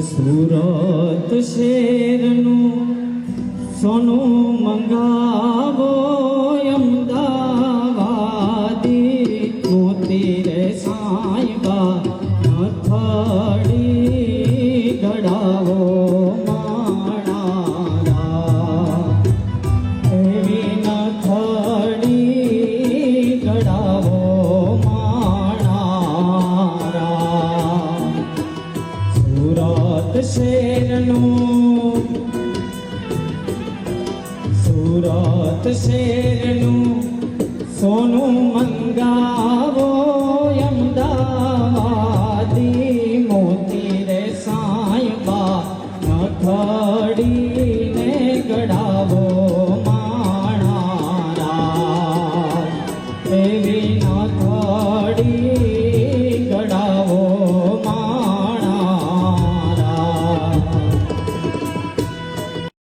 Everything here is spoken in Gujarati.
સુરત શેરનું સોનું મંગાવો અમદાવાદી. મોતી રે સાંઈબા હથડી ગળાવો માણારા શેરનું સુરત શેરનું સોનું મંગાવો અમદાવાદી મોતી રે સાંયબા મથડીને ગડાવો માણા એવી